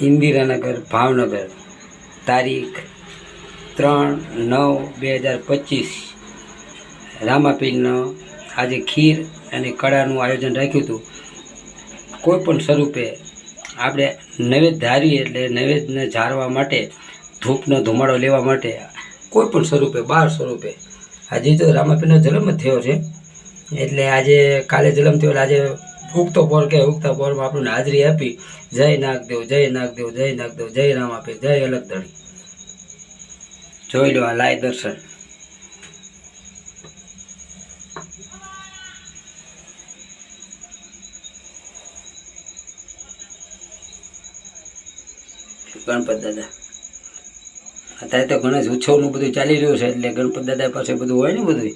ઇન્દિરાનગર, ભાવનગર, તારીખ ત્રણ નવ બે હજાર પચીસ. રામાપીરનો આજે ખીર અને કળાનું આયોજન રાખ્યું હતું. કોઈ પણ સ્વરૂપે આપણે નૈવેદ્ય ધારીએ એટલે નૈવેદ્યને જાળવા માટે, ધૂપનો ધુમાડો લેવા માટે, કોઈ પણ સ્વરૂપે, બાર સ્વરૂપે. આજે તો રામાપીરનો જન્મ થયો છે. એટલે આજે કાલે જન્મ થયો એટલે આજે ઉગતો પોર કે ઉગતા પોરમાં આપણને હાજરી આપી, જય નાગદેવ જય નાગદેવ જય નાગદેવ, જય રામ આપે જય અલગધણી જોઈ લો આ લાય દર્શન. ગણપત દાદા. અત્યારે તો ગણેશ ઉત્સવનું બધું ચાલી રહ્યું છે, એટલે ગણપત દાદા પાસે બધું હોય ને બધું